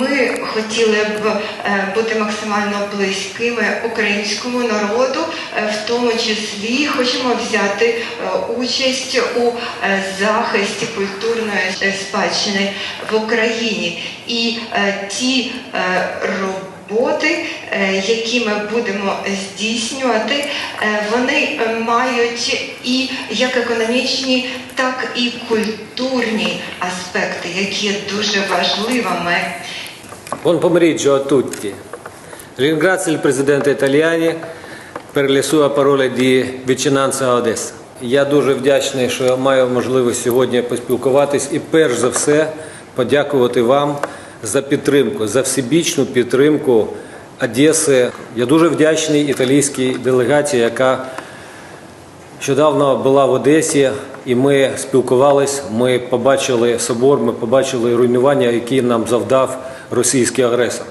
Ми хотіли б е, бути максимально близькими українському народу, е, в тому числі хочемо взяти е, участь у захисті культурної спадщини в Україні. І ті роботи, які ми будемо здійснювати, вони мають і як економічні, так і культурні аспекти, які дуже важливими. Buon pomeriggio a tutti. Ringrazio il Presidente Italiani per le sue parole di vicinanza a Одеса. Я дуже вдячний, що маю можливість сьогодні поспілкуватись і перш за все подякувати вам за підтримку, за всебічну підтримку Одеси. Я дуже вдячний італійській делегації, яка Щодавно була в Одесі, і ми спілкувались. Ми побачили собор, ми побачили руйнування, які нам завдав російський агресор.